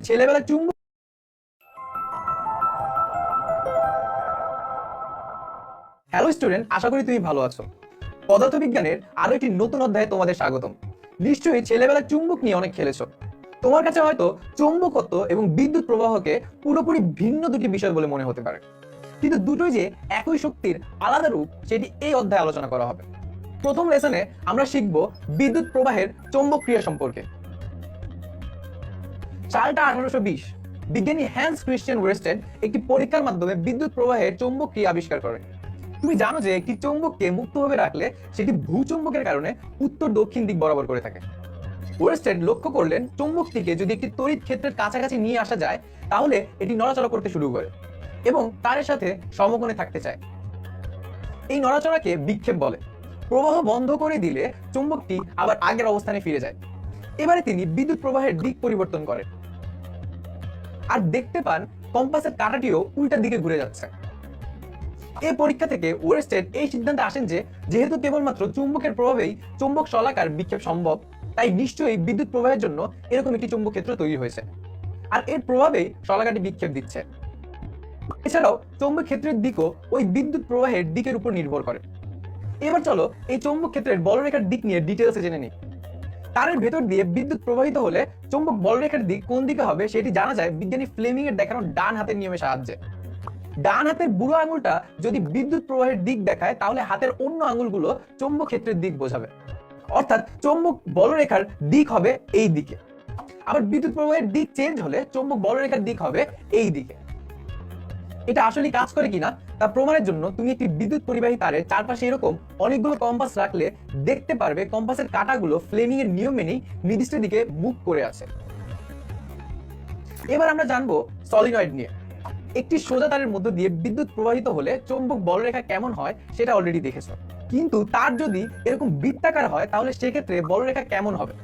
ছেলেবেলা চুম্বক hello student আশা করি তুমি ভালো আছো। পদার্থবিজ্ঞানের আরও একটি নতুন অধ্যায়ে তোমাদের স্বাগতম। নিশ্চয়ই ছেলেবেলা চুম্বক নিয়ে অনেক খেলেছো। তোমার কাছে হয়তো চৌম্বকত্ব এবং বিদ্যুৎ প্রবাহকে পুরোপুরি ভিন্ন দুটি বিষয় বলে মনে হতে পারে। কিন্তু দুটোই যে একই শক্তির আলাদা রূপ, সেটি এই অধ্যায়ে আলোচনা করা হবে। প্রথম লেসনে আমরা শিখব বিদ্যুৎ প্রবাহের চৌম্বক ক্রিয়া সম্পর্কে। সালটা আঠারোশো বিশ। বিজ্ঞানী হ্যান্স ক্রিশ্চিয়ান ওয়েস্টেন একটি পরীক্ষার মাধ্যমে বিদ্যুৎ প্রবাহের চৌম্বক ক্রিয়া আবিষ্কার করেন। তুমি জানো যে একটি চৌম্বককে মুক্তভাবে রাখলে সেটি ভূচৌম্বকের কারণে উত্তর দক্ষিণ দিক বরাবর করে থাকে। ওয়েস্টেন লক্ষ্য করলেন চৌম্বকটিকে যদি একটি তড়িৎ ক্ষেত্রের কাছাকাছি নিয়ে আসা যায়, তাহলে এটি নড়াচড়া করতে শুরু করে এবং তারের সাথে সমকোণে থাকতে চায়। এই নড়াচড়াকে বিক্ষেপ বলে। প্রবাহ বন্ধ করে দিলে চুম্বকটি আবার আগের অবস্থানে ফিরে যায়। এবারে তিনি বিদ্যুৎ প্রবাহের দিক পরিবর্তন করেন। আর দেখতে পান কম্পাসের কাঁটাটিও উল্টার দিকে ঘুরে যাচ্ছে। এই পরীক্ষা থেকে ওয়েস্টেড এই সিদ্ধান্তে আসেন যে, যেহেতু কেবলমাত্র চুম্বকের প্রভাবেই চুম্বক শলাকার বিক্ষেপ সম্ভব, তাই নিশ্চয়ই বিদ্যুৎ প্রবাহের জন্য এরকম একটি চুম্বক ক্ষেত্র তৈরি হয়েছে। আর এর প্রভাবেই শলাকাটি বিক্ষেপ দিচ্ছে। এছাড়াও চৌম্বক ক্ষেত্রের দিকও ওই বিদ্যুৎ প্রবাহের দিকের উপর নির্ভর করে। এবার চলো এই চৌম্বক ক্ষেত্রের বলরেখার দিক নিয়ে ডিটেলসে জেনে নিই। তারের ভেতর দিয়ে বিদ্যুৎ প্রবাহিত হলে চৌম্বক বলরেখার দিক কোন দিকে হবে সেটি জানা যায় বিজ্ঞানী ফ্লেমিং এর দেখানো ডান হাতের নিয়মের সাহায্যে। ডান হাতের বুড়ো আঙুলটা যদি বিদ্যুৎ প্রবাহের দিক দেখায়, তাহলে হাতের অন্য আঙুলগুলো চৌম্বক ক্ষেত্রের দিক বোঝাবে। অর্থাৎ চৌম্বক বলরেখার দিক হবে এই দিকে। আবার বিদ্যুৎ প্রবাহের দিক চেঞ্জ হলে চৌম্বক বলরেখার দিক হবে এই দিকে। এটা আসলে কাজ করে কিনা? তা প্রমাণের জন্য তুমি একটি বিদ্যুৎ পরিবাহী তারের চারপাশে এরকম অনেকগুলো কম্পাস রাখলে দেখতে পারবে কম্পাসের কাঁটাগুলো ফ্লেমিং এর নিয়ম মেনেই নির্দিষ্ট দিকে মুভ করে আছে। এবার আমরা জানব সলিনয়েড নিয়ে। একটি সোজা তারের মধ্য দিয়ে বিদ্যুৎ প্রবাহিত হলে চৌম্বক বলরেখা কেমন হয় সেটা অলরেডি দেখেছ। কিন্তু তার যদি এরকম বৃত্তাকার হয়, তাহলে সেক্ষেত্রে বলরেখা কেমন হবে?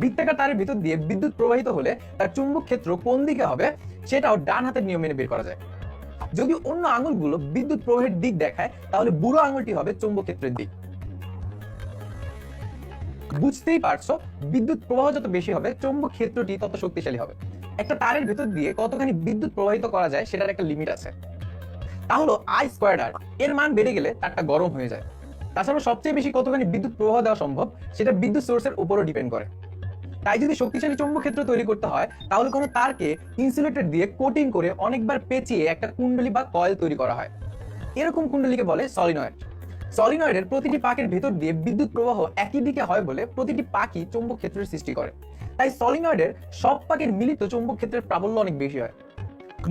বৃত্তাকার তারের ভিতর দিয়ে বিদ্যুৎ প্রবাহিত হলে তার চুম্বক ক্ষেত্র কোন দিকে হবে, সেটাও ডান হাতের নিয়ম মেনে বের করা যায়। যদি অন্য আঙুলগুলো বিদ্যুৎ প্রবাহের দিক দেখায়, তাহলে বুড়ো আঙুলটি হবে চৌম্বক ক্ষেত্রের দিক। বুঝতেই পারছ, বিদ্যুৎ প্রবাহ যত বেশি হবে চৌম্বক ক্ষেত্রটি তত শক্তিশালী হবে। একটা তারের ভেতর দিয়ে কতখানি বিদ্যুৎ প্রবাহিত করা যায়, সেটার একটা লিমিট আছে। তা হলো আই স্কোয়ার আর এর মান বেড়ে গেলে তারটা গরম হয়ে যায়। তাছাড়া সবচেয়ে বেশি কতখানি বিদ্যুৎ প্রবাহ দেওয়া সম্ভব, সেটা বিদ্যুৎ সোর্সের উপরও ডিপেন্ড করে। তাই যদি শক্তিশালী চৌম্বক ক্ষেত্র তৈরি করতে হয়, তাহলে কোনো তারকে ইনসুলেটর দিয়ে কোটিং করে অনেকবার পেঁচিয়ে একটা কুণ্ডলী বা কয়েল তৈরি করা হয়। এরকম কুণ্ডলীকে বলে সলিনয়েড সলিনয়েডের প্রতিটি পাকের ভেতর দিয়ে বিদ্যুৎ প্রবাহ একই দিকে হয় বলে প্রতিটি পাকই চৌম্বক ক্ষেত্রের সৃষ্টি করে। তাই সলিনয়েডের সব পাকের মিলিত চৌম্বক ক্ষেত্রের প্রাবল্য অনেক বেশি হয়।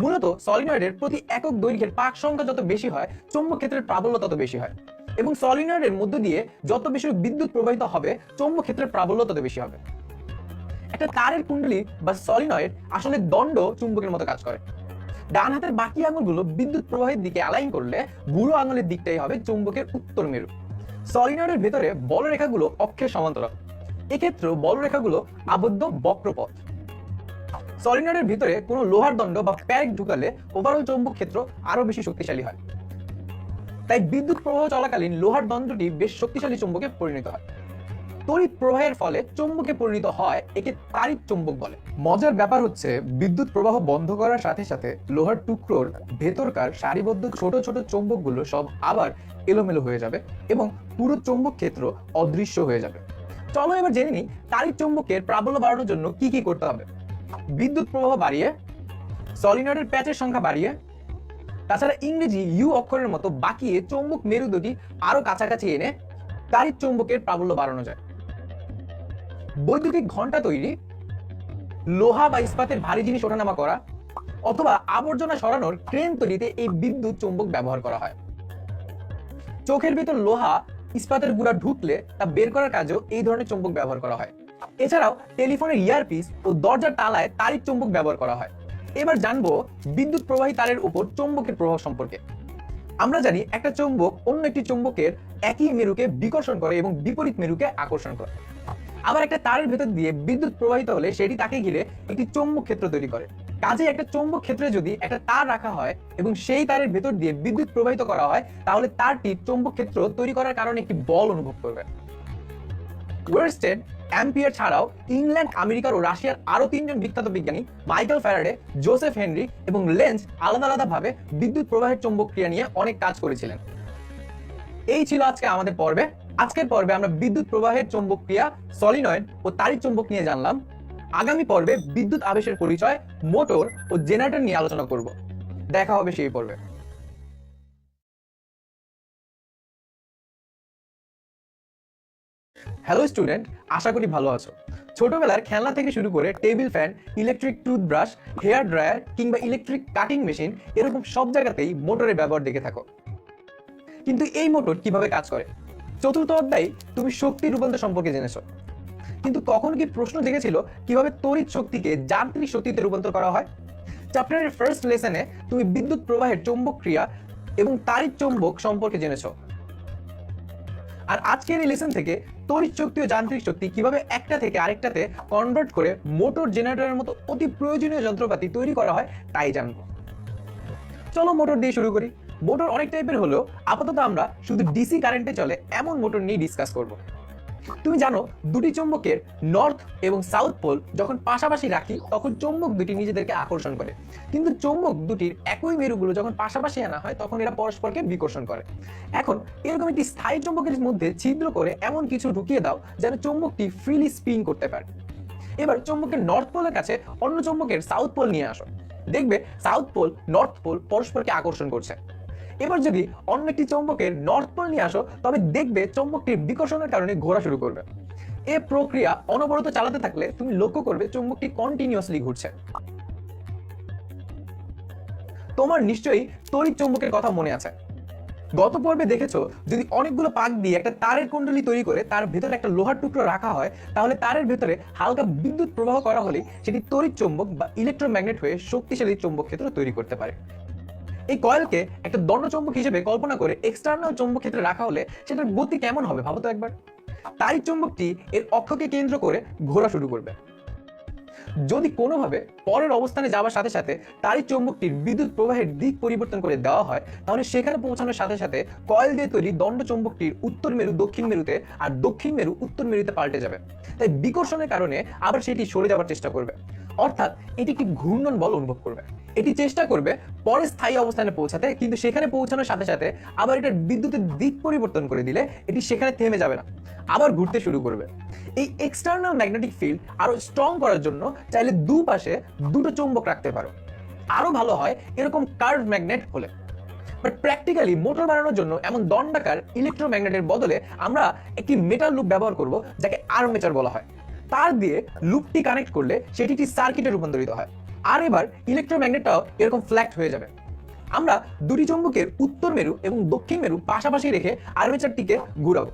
মূলত সলিনয়েডের প্রতি একক দৈর্ঘ্যের পাক সংখ্যা যত বেশি হয় চৌম্বক ক্ষেত্রের প্রাবল্য তত বেশি হয়। এবং সলিনয়েডের মধ্য দিয়ে যত বেশি বিদ্যুৎ প্রবাহিত হবে চৌম্বক ক্ষেত্রের প্রাবল্য তত বেশি হবে। একটা তারের কুণ্ডলী বা সলিনয়েড আসলে দণ্ড চুম্বকের মতো কাজ করে। ডান হাতের বাকি আঙুলগুলো বিদ্যুৎ প্রবাহের দিকে অ্যালাইন করলে বুড়ো আঙুলের দিকটাই হবে চুম্বকের উত্তর মেরু। সলিনয়েডের ভেতরে বলরেখাগুলো অক্ষের সমান্তরাল। এক্ষেত্রে বলরেখাগুলো আবদ্ধ বক্রপথ। সলিনয়েডের ভিতরে কোনো লোহার দণ্ড বা প্যারেক ঢুকালে ওভারঅল চৌম্বক ক্ষেত্র আরও বেশি শক্তিশালী হয়। তাই বিদ্যুৎ প্রবাহ চলাকালীন লোহার দণ্ডটি বেশ শক্তিশালী চুম্বকে পরিণত হয়। তড়িৎ প্রবাহের ফলে চুম্বকে পরিণত হয়, একে তাড়িৎ চুম্বক বলে। মজার ব্যাপার হচ্ছে, বিদ্যুৎ প্রবাহ বন্ধ করার সাথে সাথে লোহার টুকরোর ভেতরকার সারিবদ্ধ ছোট ছোট চুম্বকগুলো সব আবার এলোমেলো হয়ে যাবে এবং পুরো চুম্বক ক্ষেত্র অদৃশ্য হয়ে যাবে। চলো এবার জেনে নিই তাড়িৎ চুম্বকের প্রাবল্য বাড়ানোর জন্য কি কি করতে হবে। বিদ্যুৎ প্রবাহ বাড়িয়ে, সলিনয়েডের প্যাচের সংখ্যা বাড়িয়ে, তাছাড়া ইংরেজি ইউ অক্ষরের মতো বাকিয়ে চৌম্বক মেরু দুটি আরও কাছাকাছি এনে তাড়িৎ চৌম্বকের প্রাবল্য বাড়ানো যায়। বৈদ্যুতিক ঘণ্টা তৈরি, লোহা বা ইস্পাতের ভারী জিনিস ওঠানামা করা, অথবা আবর্জনা সরানোর ট্রেন তৈরিতে এই বিদ্যুৎ চৌম্বক ব্যবহার করা হয়। চোখের ভিতর লোহা ইস্পাতের গুঁড়া ঢুকলে তা বের করার কাজেও এই ধরনের চৌম্বক ব্যবহার করা হয়। এছাড়াও টেলিফোনের ইয়ারপিস ও দরজার তালায় তারিখ চৌম্বক ব্যবহার করা হয়। এবার জানব বিদ্যুৎ প্রবাহী তারের উপর চৌম্বকের প্রভাব সম্পর্কে। আমরা জানি একটা চৌম্বক অন্য একটি চৌম্বকের একই মেরুকে বিকর্ষণ করে এবং বিপরীত মেরুকে আকর্ষণ করে। আবার একটা তারের ভেতর দিয়ে বিদ্যুৎ প্রবাহিত হলে সেটি তাকে ঘিরে একটি চৌম্বক ক্ষেত্র তৈরি করে। কাজে একটা চৌম্বক ক্ষেত্রে যদি একটা তার রাখা হয় এবং সেই তারের ভেতর দিয়ে বিদ্যুৎ প্রবাহিত করা হয়, তাহলে তারটি চৌম্বক ক্ষেত্র তৈরি করার কারণে একটি বল অনুভব করবে। অ্যাম্পিয়ার ছাড়াও ইংল্যান্ড, আমেরিকার ও রাশিয়ার আরও তিনজন বিখ্যাত বিজ্ঞানী মাইকেল ফ্যারাডে, জোসেফ হেনরি এবং লেন্স আলাদা আলাদাভাবে বিদ্যুৎ প্রবাহের চৌম্বক ক্রিয়া নিয়ে অনেক কাজ করেছিলেন। এই ছিল আজকে আমাদের পর্বে। আজকের পর্বে আমরা বিদ্যুৎ প্রবাহের চৌম্বক ক্রিয়া সলিনয়েড ও তারিক চৌম্বক নিয়ে জানলাম। আগামী পর্বে বিদ্যুৎ আবেশের পরিচয় মোটর ও জেনারেটর নিয়ে আলোচনা করব। দেখা হবে সেই পর্বে। হ্যালো স্টুডেন্ট আশা করি ভালো আছো। ছোটবেলার খেলনা থেকে শুরু করে table fan electric toothbrush hair dryer কিংবা ইলেকট্রিক কাটিং মেশিন এরকম সব জায়গাতেই মোটরের ব্যবহার দেখে থাকো। কিন্তু এই মোটর কীভাবে কাজ করে? চতুর্থ অধ্যায়ে তুমি শক্তি রূপান্তর সম্পর্কে জেনেছো। কিন্তু কখন কি প্রশ্ন জেগেছিল কীভাবে তড়িৎ শক্তিকে যান্ত্রিক শক্তিতে রূপান্তর করা হয়? চ্যাপ্টারের ফার্স্ট লেসনে তুমি বিদ্যুৎ প্রবাহের চৌম্বক ক্রিয়া এবং তারিখ চৌম্বক সম্পর্কে জেনেছো। আর আজকের এই লেসন থেকে তড়িৎ শক্তি ও যান্ত্রিক শক্তি কীভাবে একটা থেকে আরেকটাতে কনভার্ট করে মোটর জেনারেটরের মতো অতি প্রয়োজনীয় যন্ত্রপাতি তৈরি করা হয়, তাই জানব। চলো মোটর দিয়ে শুরু করি। মোটর অনেক টাইপের হলেও আপাতত আমরা শুধু ডিসি কারেন্টে চলে এমন মোটর নিয়ে ডিসকাস করব। তুমি জানো, দুটি চৌম্বকের নর্থ এবং সাউথ পোল যখন পাশাপাশি রাখি, তখন চুম্বক দুটি নিজেদেরকে আকর্ষণ করে। কিন্তু চৌম্বক দুটির একই মেরুগুলো যখন পাশাপাশি আনা হয়, তখন এরা পরস্পরকে বিকর্ষণ করে। এখন এরকম একটি স্থায়ী চুম্বকের মধ্যে ছিদ্র করে এমন কিছু ঢুকিয়ে দাও যেন চৌম্বকটি ফ্রিলি স্পিন করতে পারে। এবার চৌম্বকের নর্থ পোলের কাছে অন্য চুম্বকের সাউথ পোল নিয়ে আসো। দেখবে সাউথ পোল নর্থ পোল পরস্পরকে আকর্ষণ করছে। এবার যদি অন্য একটি চৌম্বকের নর্থ পোল নিয়ে আসো, তবে দেখবে চৌম্বকটির বিকর্ষণের কারণে ঘোরা শুরু করবে। এ প্রক্রিয়া অনবরত চালাতে থাকলে তুমি লক্ষ্য করবে চৌম্বকটি কন্টিনিউয়াসলি ঘুরছে। তোমার নিশ্চয়ই তড়িৎ চৌম্বকের কথা মনে আছে। গত পর্বে দেখেছ, যদি অনেকগুলো পাক দিয়ে একটা তারের কুণ্ডলী তৈরি করে তার ভেতরে একটা লোহার টুকরো রাখা হয়, তাহলে তারের ভেতরে হালকা বিদ্যুৎ প্রবাহ করা হলে সেটি তড়িৎ চৌম্বক বা ইলেকট্রোম্যাগনেট হয়ে শক্তিশালী চৌম্বক ক্ষেত্র তৈরি করতে পারে। এই কয়েলকে একটা দণ্ড চৌম্বক হিসেবে কল্পনা করে এক্সটার্নাল চৌম্বক ক্ষেত্রে রাখা হলে সেটার গতি কেমন হবে ভাবো তো একবার। তারিখ চৌম্বকটি এর অক্ষকে কেন্দ্র করে ঘোরা শুরু করবে। যদি কোনোভাবে পরের অবস্থানে যাওয়ার সাথে সাথে তারই চৌম্বকটির বিদ্যুৎ প্রবাহের দিক পরিবর্তন করে দেওয়া হয়, তাহলে সেখানে পৌঁছানোর সাথে সাথে কয়েল দিয়ে তৈরি দণ্ড চৌম্বকটির উত্তর মেরু, দক্ষিণ মেরুতে আর দক্ষিণ মেরু উত্তর মেরুতে পাল্টে যাবে। তাই বিকর্ষণের কারণে আবার সেটি সরে যাওয়ার চেষ্টা করবে। অর্থাৎ এটি একটি ঘূর্ণন বল অনুভব করবে? এটি চেষ্টা করবে পরে স্থায়ী অবস্থানে পৌঁছাতে, কিন্তু সেখানে পৌঁছানোর সাথে সাথে আবার এটার বিদ্যুতের দিক পরিবর্তন করে দিলে এটি সেখানে থেমে যাবে না, আবার ঘুরতে শুরু করবে। এই এক্সটার্নাল ম্যাগনেটিক ফিল্ড আরও স্ট্রং করার জন্য চাইলে দুপাশে দুটো চৌম্বক রাখতে পারো। আরও ভালো হয় এরকম কার্ভ ম্যাগনেট হলে। বাট প্র্যাকটিক্যালি মোটর বানানোর জন্য এমন দণ্ডাকার ইলেকট্রোম্যাগনেটের বদলে আমরা একটি মেটাল লুপ ব্যবহার করব, যাকে আর্মেচার বলা হয়। তার দিয়ে লুপটি কানেক্ট করলে সেটি একটি সার্কিটে রূপান্তরিত হয়। আর এবার ইলেকট্রোম্যাগনেটটাও এরকম ফ্ল্যাক্ট হয়ে যাবে। আমরা দুটি চৌম্বকের উত্তর মেরু এবং দক্ষিণ মেরু পাশাপাশি রেখে আর্মেচারটিকে ঘুরাবো।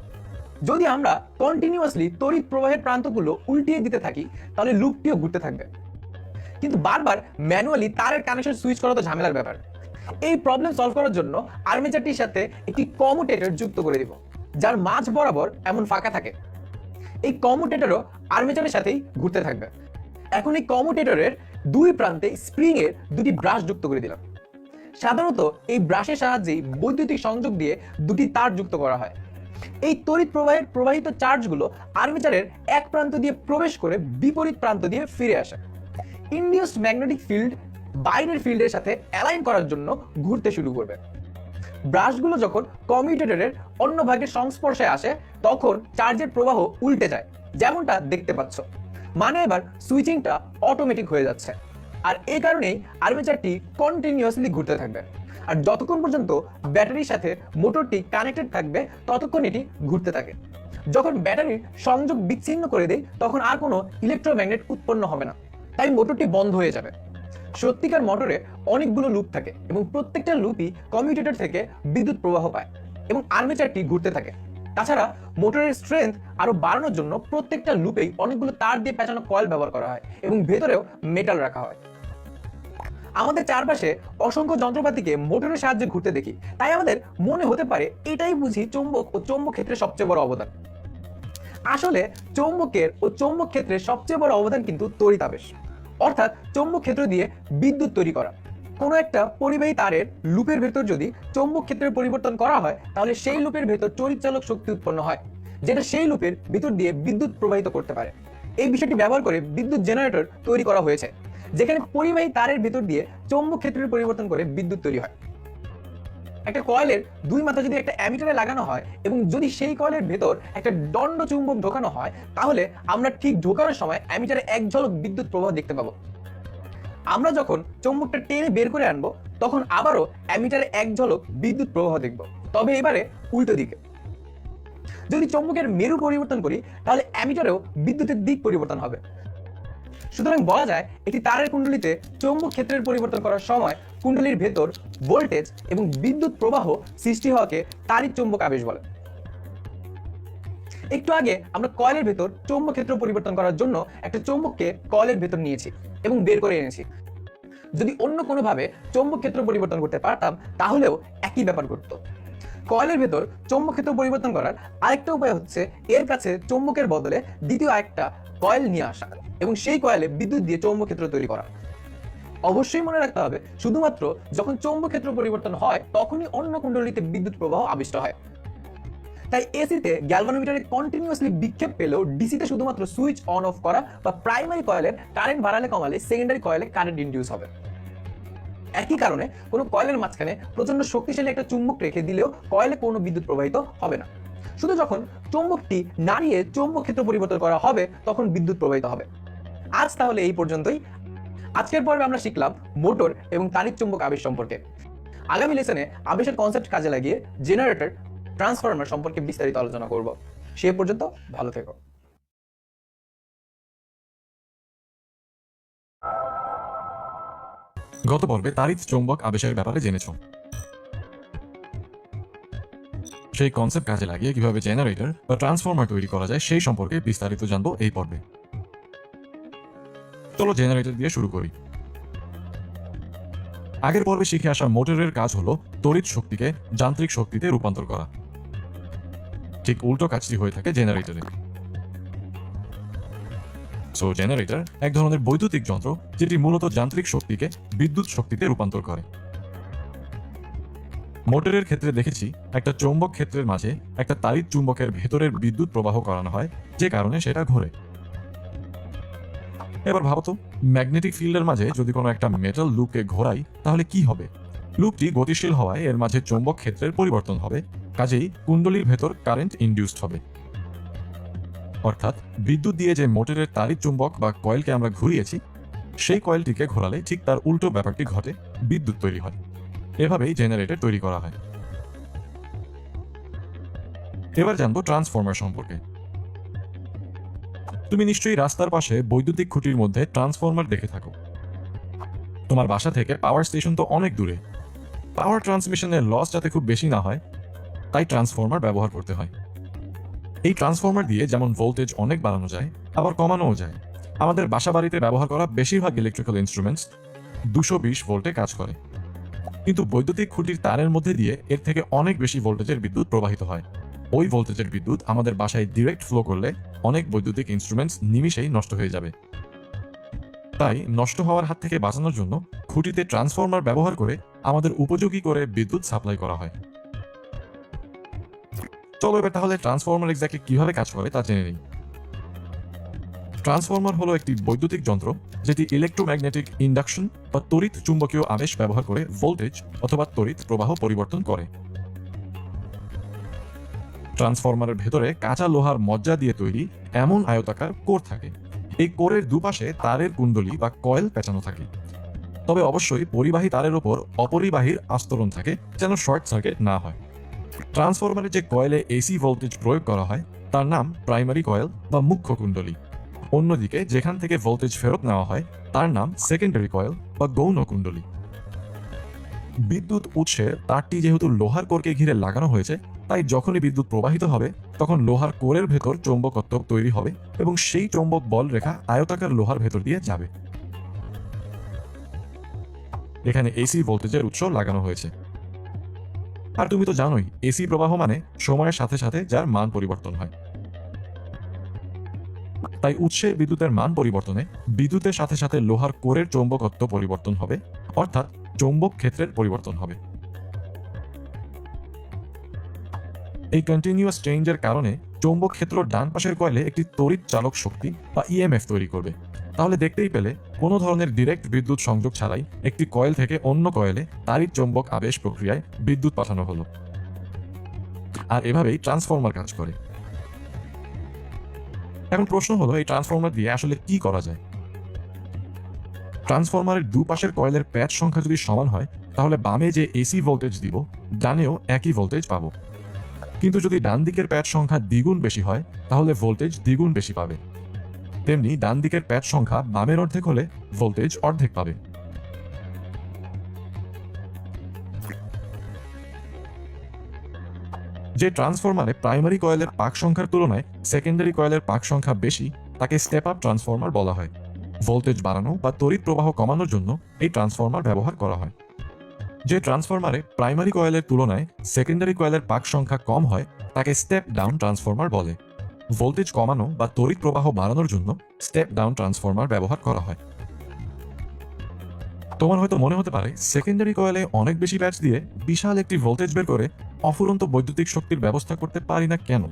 যদি আমরা কন্টিনিউয়াসলি তড়িৎ প্রবাহের প্রান্তগুলো উল্টিয়ে দিতে থাকি, তাহলে লুপটিও ঘুরতে থাকবে। কিন্তু বারবার ম্যানুয়ালি তারের কানেকশন সুইচ করা তো ঝামেলার ব্যাপার। এই প্রবলেম সলভ করার জন্য আর্মেচারটির সাথে একটি কমুটেটর যুক্ত করে দিব, যার মাঝ বরাবর এমন ফাঁকা থাকে। এই কমুটেটরও আর্মেচারের সাথেই ঘুরতে থাকবে। এখন এই কমুটেটরের দুই প্রান্তে স্প্রিং এর দুটি ব্রাশ যুক্ত করে দিলাম। সাধারণত এই ব্রাশের সাহায্যেই বৈদ্যুতিক সংযোগ দিয়ে দুটি তার যুক্ত করা হয়। এই তড়িৎ প্রবাহের প্রবাহিত চার্জগুলো আর্মেচারের এক প্রান্ত দিয়ে প্রবেশ করে বিপরীত প্রান্ত দিয়ে ফিরে আসে। ইন্ডিউসড ম্যাগনেটিক ফিল্ড বাইরের ফিল্ডের সাথে অ্যালাইন করার জন্য ঘুরতে শুরু করবে। ব্রাশগুলো যখন কমিউটেটরের অন্য ভাগের সংস্পর্শে আসে, তখন চার্জের প্রবাহ উল্টে যায়। যেমনটা দেখতে পাচ্ছ। মানে এবার সুইচিংটা অটোমেটিক হয়ে যাচ্ছে। আর এই কারণেই আর্মেচারটি কন্টিনিউয়াসলি ঘুরতে থাকবে। আর যতক্ষণ পর্যন্ত ব্যাটারির সাথে মোটরটি কানেক্টেড থাকবে, ততক্ষণ এটি ঘুরতে থাকে। যখন ব্যাটারির সংযোগ বিচ্ছিন্ন করে দেয়, তখন আর কোনো ইলেকট্রোম্যাগনেট উৎপন্ন হবে না। তাই মোটরটি বন্ধ হয়ে যাবে। সত্যিকার মোটরে অনেকগুলো লুপ থাকে এবং প্রত্যেকটা লুপই কমিউটেটর থেকে বিদ্যুৎ প্রবাহ পায় এবং আর্মেচারটি ঘুরতে থাকে। তাছাড়া মোটরের স্ট্রেংথ আরও বাড়ানোর জন্য প্রত্যেকটা লুপেই অনেকগুলো তার দিয়ে পেঁচানো কয়েল ব্যবহার করা হয় এবং ভেতরেও মেটাল রাখা হয়। আমাদের চারপাশে অসংখ্য যন্ত্রপাতিকে মোটরের সাহায্যে ঘুরতে দেখি। তাই আমাদের মনে হতে পারে এটাই বুঝি চৌম্বক ও চৌম্বক ক্ষেত্রে সবচেয়ে বড় অবদান। আসলে চৌম্বকের ও চৌম্বক ক্ষেত্রে সবচেয়ে বড় অবদান কিন্তু তড়িতাবেশ অর্থাৎ চৌম্বক ক্ষেত্র দিয়ে বিদ্যুৎ তৈরি করা। কোনো একটা পরিবাহী তারের লুপের ভেতর যদি চৌম্বক ক্ষেত্রের পরিবর্তন করা হয়, তাহলে সেই লুপের ভেতর তড়িৎচালক শক্তি উৎপন্ন হয়, যেটা সেই লুপের ভিতর দিয়ে বিদ্যুৎ প্রবাহিত করতে পারে। এই বিষয়টি ব্যবহার করে বিদ্যুৎ জেনারেটর তৈরি করা হয়েছে, যেখানে পরিবাহী তারের ভেতর দিয়ে চৌম্বক ক্ষেত্রের পরিবর্তন করে বিদ্যুৎ তৈরি হয়। একটা কয়েলের দুই মাথা যদি একটা অ্যামিটারে লাগানো হয় এবং যদি সেই কয়েলের ভেতর একটা দণ্ড চুম্বক ঢোকানো হয়, তাহলে আমরা ঠিক ঢোকানোর সময় অ্যামিটারে এক ঝলক বিদ্যুৎ প্রবাহ দেখতে পাবো। আমরা যখন চুম্বকটা টেনে বের করে আনব, তখন আবারও অ্যামিটারে এক ঝলক বিদ্যুৎ প্রবাহ দেখব। তবে এবারে উল্টো দিকে। যদি চুম্বকের মেরু পরিবর্তন করি, তাহলে অ্যামিটারেও বিদ্যুতের দিক পরিবর্তন হবে। সুতরাং বলা যায়, একটি তারের কুণ্ডলিতে চৌম্বক ক্ষেত্রের পরিবর্তন করার সময় কুণ্ডলীর ভেতর ভোল্টেজ এবং বিদ্যুৎ প্রবাহ সৃষ্টি হওয়াকে তারিক চৌম্বক আবেশ বলে। একটু আগে আমরা কয়েলের ভেতর চৌম্বক ক্ষেত্র পরিবর্তন করার জন্য একটা চৌম্বককে কয়েলের ভেতর নিয়েছি এবং বের করে এনেছি। যদি অন্য কোনোভাবে চৌম্বক ক্ষেত্র পরিবর্তন করতে পারতাম, তাহলেও একই ব্যাপার ঘটতো। কয়েলের ভেতর চৌম্বক ক্ষেত্র পরিবর্তন করার আরেকটা উপায় হচ্ছে এর কাছে চৌম্বকের বদলে দ্বিতীয় আরেকটা কয়েল নিয়ে আসা এবং সেই কয়েলে বিদ্যুৎ দিয়ে চৌম্বক ক্ষেত্র তৈরি করা। অবশ্যই মনে রাখতে হবে, শুধুমাত্র যখন চৌম্বক ক্ষেত্র পরিবর্তন হয়, তখনই অন্য কুণ্ডলীতে বিদ্যুৎ প্রবাহ আবিষ্ট হয়। তাই এসিতে গ্যালভানোমিটারে কন্টিনিউয়াসলি বিক্ষেপ পেলেও ডিসিতে শুধুমাত্র সুইচ অন অফ করা বা প্রাইমারি কয়েলের কারেন্ট বাড়ালে কমালে সেকেন্ডারি কয়েলে কারেন্ট ইনডিউস হবে। একই কারণে কোনো কয়েলের মাঝখানে প্রচণ্ড শক্তিশালী একটা চুম্বক রেখে দিলেও কয়েলে কোনো বিদ্যুৎ প্রবাহিত হবে না। শুধু যখন চৌম্বকটি নাড়িয়ে চৌম্বক ক্ষেত্র পরিবর্তন করা হবে, তখন বিদ্যুৎ প্রবাহিত হবে। আজ তাহলে এই পর্যন্তই। আজকের পর্বে আমরা শিখলাম মোটর এবং তারিক চুম্বক আবেশ সম্পর্কে। আগামী লেসনে আবেশের কনসেপ্ট কাজে লাগিয়ে জেনারেটর ট্রান্সফরমার সম্পর্কে বিস্তারিত আলোচনা করব। সে পর্যন্ত ভালো থেকো। গত পর্বে তারিত চৌম্বক আবেশের ব্যাপারে জেনেছ। সেই কনসেপ্ট কাজে লাগিয়ে কীভাবে জেনারেটর বা ট্রান্সফরমার তৈরি করা যায় সেই সম্পর্কে বিস্তারিত জানব এই পর্বে। চলো জেনারেটর দিয়ে শুরু করি। আগের পর্বে শিখে আসা মোটরের কাজ হলো তড়িৎ শক্তিকে যান্ত্রিক শক্তিতে রূপান্তর করা। ঠিক উল্টো কাজটি হয়ে থাকে জেনারেটরে সো জেনারেটর এক ধরনের বৈদ্যুতিক যন্ত্র যেটি মূলত যান্ত্রিক শক্তিকে বিদ্যুৎ শক্তিতে রূপান্তর করে। মোটরের ক্ষেত্রে দেখেছি, একটা চৌম্বক ক্ষেত্রের মাঝে একটা তাড়িৎ চুম্বকের ভেতরের বিদ্যুৎ প্রবাহ করানো হয়, যে কারণে সেটা ঘোরে। এবার ভাবতো ম্যাগনেটিক ফিল্ডের মাঝে যদি কোনো একটা মেটাল লুপকে ঘোরাই, তাহলে কি হবে? লুপটি গতিশীল হওয়ায় এর মাঝে চৌম্বক ক্ষেত্রের পরিবর্তন হবে, কাজেই কুণ্ডলীর ভেতর কারেন্ট ইন্ডিউসড হবে। অর্থাৎ বিদ্যুৎ দিয়ে যে মোটরের তাড়িৎ চুম্বক বা কয়েলকে আমরা ঘুরিয়েছি, সেই কয়েলটিকে ঘোরালে ঠিক তার উল্টো ব্যাপারটি ঘটে, বিদ্যুৎ তৈরি হয়। এভাবেই জেনারেটর তৈরি করা হয়। এবার জানব ট্রান্সফর্মার সম্পর্কে। তুমি নিশ্চয়ই রাস্তার পাশে বৈদ্যুতিক খুঁটির মধ্যে ট্রান্সফর্মার দেখে থাকো। তোমার বাসা থেকে পাওয়ার স্টেশন তো অনেক দূরে। পাওয়ার ট্রান্সমিশনের লস যাতে খুব বেশি না হয়, তাই ট্রান্সফর্মার ব্যবহার করতে হয়। এই ট্রান্সফরমার দিয়ে যেমন ভোল্টেজ অনেক বাড়ানো যায়, আবার কমানোও যায়। আমাদের বাসা বাড়িতে ব্যবহার করা বেশিরভাগ ইলেকট্রিক্যাল ইনস্ট্রুমেন্টস দুশো বিশ ভোল্টে কাজ করে। কিন্তু বৈদ্যুতিক খুঁটির তারের মধ্যে দিয়ে এর থেকে অনেক বেশি ভোল্টেজের বিদ্যুৎ প্রবাহিত হয়। ওই ভোল্টেজের বিদ্যুৎ আমাদের বাসায় ডিরেক্ট ফ্লো করলে অনেক বৈদ্যুতিক ইনস্ট্রুমেন্টস নিমিষেই নষ্ট হয়ে যাবে। তাই নষ্ট হওয়ার হাত থেকে বাঁচানোর জন্য খুঁটিতে ট্রান্সফর্মার ব্যবহার করে আমাদের উপযোগী করে বিদ্যুৎ সাপ্লাই করা হয়। চলো এবার তাহলে ট্রান্সফর্মার এক্স্যাক্টলি কীভাবে কাজ করে তা জেনে নিই। ট্রান্সফরমার হলো একটি বৈদ্যুতিক যন্ত্র যেটি ইলেকট্রোম্যাগনেটিক ইন্ডাকশন বা তড়িৎ চুম্বকীয় আবেশ ব্যবহার করে ভোল্টেজ অথবা তড়িৎ প্রবাহ পরিবর্তন করে। ট্রান্সফর্মারের ভেতরে কাঁচা লোহার মজ্জা দিয়ে তৈরি এমন আয়তাকার কোর থাকে। এই কোরের দুপাশে তারের কুণ্ডলী বা কয়েল পেঁচানো থাকে। তবে অবশ্যই পরিবাহী তারের ওপর অপরিবাহীর আস্তরণ থাকে যেন শর্ট সার্কিট না হয়। ট্রান্সফরমারে যে কয়েলে এসি ভোল্টেজ প্রয়োগ করা হয়, তার নাম প্রাইমারি কয়েল বা মুখ্য কুণ্ডলী। অন্যদিকে, যেখান থেকে ভোল্টেজ ফেরত নেওয়া হয়, তার নাম সেকেন্ডারি কয়েল বা গৌণ কুণ্ডলী। বিদ্যুৎ উৎসের তারটি যেহেতু লোহার কোরকে ঘিরে লাগানো হয়েছে, তাই যখনই বিদ্যুৎ প্রবাহিত হবে, তখন লোহার কোরের ভেতর চৌম্বকত্ব তৈরি হবে এবং সেই চৌম্বক বল রেখা আয়তাকার লোহার ভেতর দিয়ে যাবে। এখানে এসি ভোল্টেজের উৎস লাগানো হয়েছে। আর তুমি তো জানোই, এসি প্রবাহ মানে সময়ের সাথে সাথে যার মান পরিবর্তন হয়। তাই উৎসের বিদ্যুতের মান পরিবর্তনে বিদ্যুতের সাথে সাথে লোহার কোরের চৌম্বকত্ব পরিবর্তন হবে, অর্থাৎ চৌম্বক ক্ষেত্রের পরিবর্তন হবে। এই কন্টিনিউয়াস চেঞ্জের কারণে চৌম্বক ক্ষেত্র ডান পাশের কয়েলে একটি তড়িৎ চালক শক্তি বা ইএমএফ তৈরি করবে। তাহলে দেখতেই পেলে কোনো ধরনের ডিরেক্ট বিদ্যুৎ সংযোগ ছাড়াই একটি কয়েল থেকে অন্য কয়েলে তারিত চৌম্বক আবেশ প্রক্রিয়ায় বিদ্যুৎ পাঠানো হলো। আর এভাবেই ট্রান্সফর্মার কাজ করে। এখন প্রশ্ন হলো, এই ট্রান্সফর্মার দিয়ে আসলে কি করা যায়? ট্রান্সফর্মারের দুপাশের কয়েলের প্যাচ সংখ্যা যদি সমান হয়, তাহলে বামে যে এসি ভোল্টেজ দিব, ডানেও একই ভোল্টেজ পাবো। কিন্তু যদি ডান দিকের প্যাচ সংখ্যা দ্বিগুণ বেশি হয়, তাহলে ভোল্টেজ দ্বিগুণ বেশি পাবে। তেমনি ডান দিকের প্যাচ সংখ্যা বামের অর্ধেক হলে ভোল্টেজ অর্ধেক পাবে। যে ট্রান্সফরমারে প্রাইমারি কয়েলের পাক সংখ্যার তুলনায় সেকেন্ডারি কয়েলের পাক সংখ্যা বেশি, তাকে স্টেপ আপ ট্রান্সফরমার বলা হয়। ভোল্টেজ বাড়ানো বা তড়িৎ প্রবাহ কমানোর জন্য এই ট্রান্সফরমার ব্যবহার করা হয়। যে ট্রান্সফরমারে প্রাইমারি কয়েলের তুলনায় সেকেন্ডারি কয়েলের পাক সংখ্যা কম হয়, তাকে স্টেপ ডাউন ট্রান্সফরমার বলে। ভোল্টেজ কমানো বা তড়িৎ প্রবাহ বাড়ানোর জন্য স্টেপ ডাউন ট্রান্সফরমার ব্যবহার করা হয়। তোমার হয়তো মনে হতে পারে সেকেন্ডারি কয়েলে অনেক বেশি ব্যাচ দিয়ে বিশাল একটি ভোল্টেজ বের করে অফুরন্ত বৈদ্যুতিক শক্তির ব্যবস্থা করতে পারি না কেন?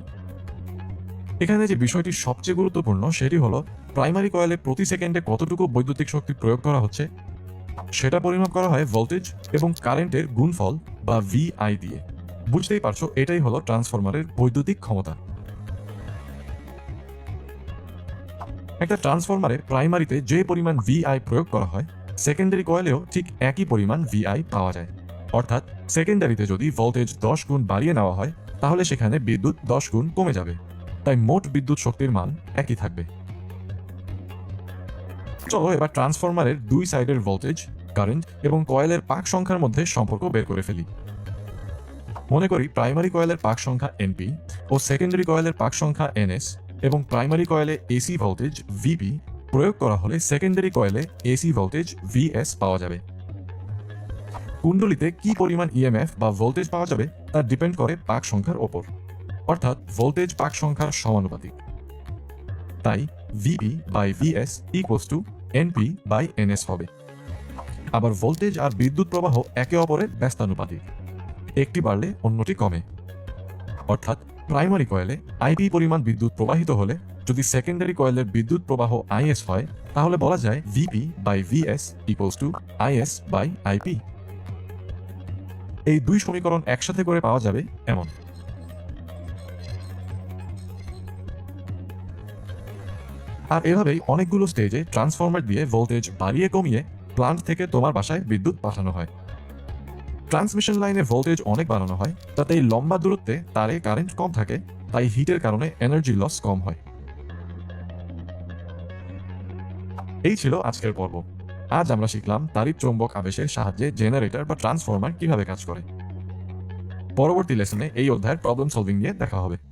এখানে যে বিষয়টি সবচেয়ে গুরুত্বপূর্ণ, সেটি হলো প্রাইমারি কয়েলে প্রতি সেকেন্ডে কতটুকু বৈদ্যুতিক শক্তি প্রয়োগ করা হচ্ছে, সেটা পরিমাপ করা হয় ভোল্টেজ এবং কারেন্টের গুণফল বা ভিআই দিয়ে। বুঝতেই পারছ, এটাই হলো ট্রান্সফরমারের বৈদ্যুতিক ক্ষমতা। একটা ট্রান্সফরমারে প্রাইমারিতে যে পরিমাণ ভিআই প্রয়োগ করা হয় সেকেন্ডারি কয়েলেও ঠিক একই পরিমাণ ভিআই পাওয়া যায়। অর্থাৎ সেকেন্ডারিতে যদি ভোল্টেজ দশ গুণ বাড়িয়ে নেওয়া হয়, তাহলে সেখানে বিদ্যুৎ দশ গুণ কমে যাবে। তাই মোট বিদ্যুৎ শক্তির মান একই থাকবে। চলো এবার ট্রান্সফরমারের দুই সাইডের ভোল্টেজ কারেন্ট এবং কয়েলের পাক সংখ্যার মধ্যে সম্পর্ক বের করে ফেলি। মনে করি প্রাইমারি কয়েলের পাক সংখ্যা এনপি ও সেকেন্ডারি কয়েলের পাক সংখ্যা এনএস এবং প্রাইমারি কয়েলে এসি ভোল্টেজ ভিপি প্রয়োগ করা হলে সেকেন্ডারি কয়েলে এসি ভোল্টেজ ভিএস পাওয়া যাবে। কুণ্ডলিতে কি পরিমাণ ইএমএফ বা ভোল্টেজ পাওয়া যাবে তা ডিপেন্ড করে পাক সংখ্যার ওপর। অর্থাৎ ভোল্টেজ পাক সংখ্যার সমানুপাতিক। তাই VP by VS equals to NP by NS হবে। আবার ভোল্টেজ আর বিদ্যুৎ প্রবাহ একে অপরের ব্যস্তানুপাতিক। একটি বাড়লে অন্যটি কমে। অর্থাৎ প্রাইমারি কয়েলে আইপি পরিমাণ বিদ্যুৎ প্রবাহিত হলে যদি সেকেন্ডারি কয়েলের বিদ্যুৎ প্রবাহ আইএস হয়, তাহলে বলা যায় VP by VS equals to IS by IP এই দুই সমীকরণ একসাথে করে পাওয়া যাবে এমন। আর এভাবেই অনেকগুলো স্টেজে ট্রান্সফরমার দিয়ে ভোল্টেজ বাড়িয়ে কমিয়ে প্লান্ট থেকে তোমার বাসায় বিদ্যুৎ পাঠানো হয়। ট্রান্সমিশন লাইনে ভোল্টেজ অনেক বাড়ানো হয়, তাতে লম্বা দূরত্বে তারে কারেন্ট কম থাকে, তাই হিটের কারণে এনার্জি লস কম হয়। এই ছিল আজকের পর্ব। আজ আমরা শিখলাম তারিফ চৌম্বক আবেশের সাহায্যে জেনারেটর বা ট্রান্সফরমার কীভাবে কাজ করে। পরবর্তী লেসনে এই অধ্যায়ের প্রবলেম সলভিং নিয়ে দেখা হবে।